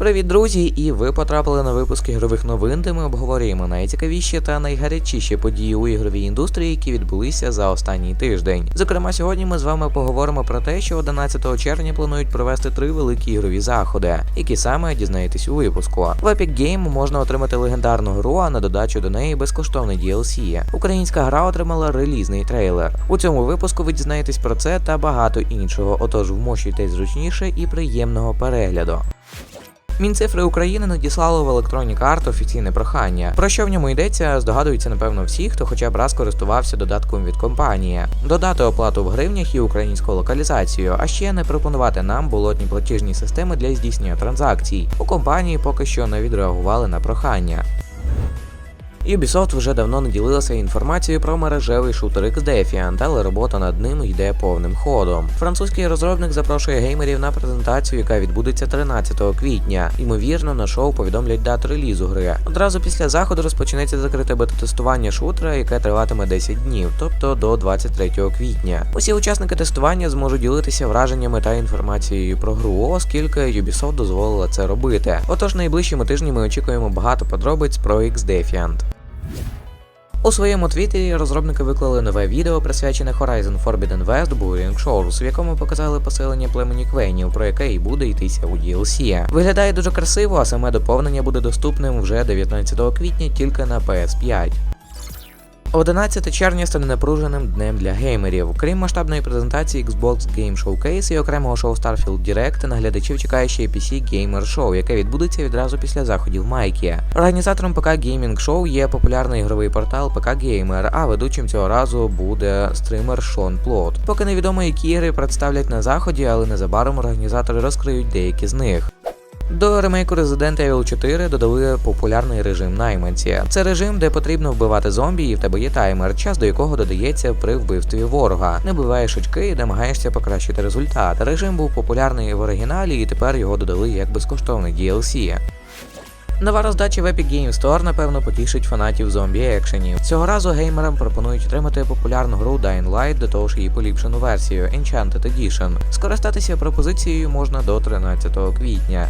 Привіт, друзі! І ви потрапили на випуск ігрових новин, де ми обговорюємо найцікавіші та найгарячіші події у ігровій індустрії, які відбулися за останній тиждень. Зокрема, сьогодні ми з вами поговоримо про те, що 11 червня планують провести три великі ігрові заходи, які саме дізнаєтесь у випуску. В Epic Game можна отримати легендарну гру, а на додачу до неї безкоштовний DLC. Українська гра отримала релізний трейлер. У цьому випуску ви дізнаєтесь про це та багато іншого. Отож, вмощуйтесь зручніше і приємного перегляду. Мінцифри України надіслали в електронні карти офіційне прохання. Про що в ньому йдеться, здогадуються напевно всі, хто хоча б раз користувався додатком від компанії. Додати оплату в гривнях і українську локалізацію, а ще не пропонувати нам болотні платіжні системи для здійснення транзакцій. У компанії поки що не відреагували на прохання. Ubisoft вже давно не ділилася інформацією про мережевий шутер X-Defiant, але робота над ним йде повним ходом. Французький розробник запрошує геймерів на презентацію, яка відбудеться 13 квітня. Ймовірно, на шоу повідомлять дату релізу гри. Одразу після заходу розпочнеться закрите бета-тестування шутера, яке триватиме 10 днів, тобто до 23 квітня. Усі учасники тестування зможуть ділитися враженнями та інформацією про гру, оскільки Ubisoft дозволила це робити. Отож, найближчими тижнями ми очікуємо багато подробиць про X-Defiant. У своєму твіттері розробники виклали нове відео, присвячене Horizon Forbidden West Burning Shores, в якому показали поселення племені Квейнів, про яке і буде йтися у DLC. Виглядає дуже красиво, а саме доповнення буде доступним вже 19 квітня тільки на PS5. 11 червня стане напруженим днем для геймерів. Крім масштабної презентації Xbox Game Showcase і окремого шоу Starfield Direct, на глядачів чекає ще й PC Gamer Show, яке відбудеться відразу після заходів Майкі. Організатором ПК Gaming Show є популярний ігровий портал ПК Gamer, а ведучим цього разу буде стример Шон Плот. Поки невідомо, які ігри представлять на заході, але незабаром організатори розкриють деякі з них. До ремейку Resident Evil 4 додали популярний режим найманці. Це режим, де потрібно вбивати зомбі, і в тебе є таймер, час до якого додається при вбивстві ворога. Не вбиваєш очки і намагаєшся покращити результат. Режим був популярний в оригіналі, і тепер його додали як безкоштовний DLC. Нова роздача в Epic Games Store, напевно, потішить фанатів зомбі екшенів. Цього разу геймерам пропонують отримати популярну гру Dying Light, до того ж її поліпшену версію Enchanted Edition. Скористатися пропозицією можна до 13 квітня.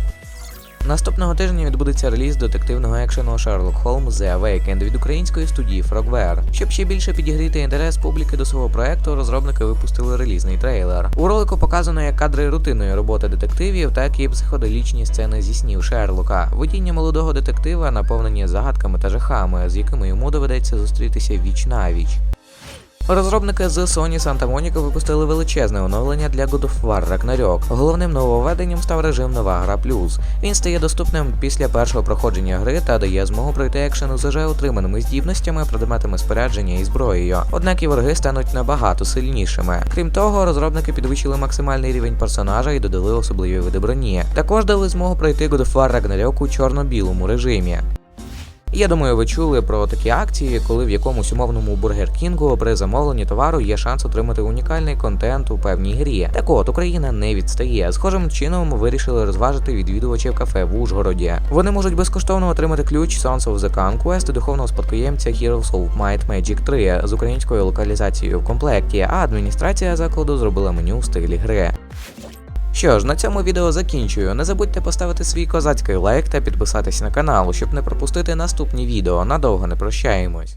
Наступного тижня відбудеться реліз детективного екшену Sherlock Holmes The Awakened від української студії Frogware. Щоб ще більше підігріти інтерес публіки до свого проекту, розробники випустили релізний трейлер. У ролику показано як кадри рутинної роботи детективів, так і психоделічні сцени зі снів Шерлока. Водіння молодого детектива наповнені загадками та жахами, з якими йому доведеться зустрітися віч на віч. Розробники з Sony Santa Monica випустили величезне оновлення для God of War Ragnarok. Головним нововведенням став режим Нова гра плюс. Він стає доступним після першого проходження гри та дає змогу пройти екшен з уже отриманими здібностями, предметами спорядження і зброєю. Однак і вороги стануть набагато сильнішими. Крім того, розробники підвищили максимальний рівень персонажа і додали особливі види броні. Також дали змогу пройти God of War Ragnarok у чорно-білому режимі. Я думаю, ви чули про такі акції, коли в якомусь умовному Бургер Кінгу при замовленні товару є шанс отримати унікальний контент у певній грі. Так от Україна не відстає. Схожим чином вирішили розважити відвідувачів кафе в Ужгороді. Вони можуть безкоштовно отримати ключ Sons of the Conquest духовного спадкоємця Heroes of Might Magic 3 з українською локалізацією в комплекті, а адміністрація закладу зробила меню в стилі гри. Що ж, на цьому відео закінчую. Не забудьте поставити свій козацький лайк та підписатись на канал, щоб не пропустити наступні відео. Надовго не прощаємось.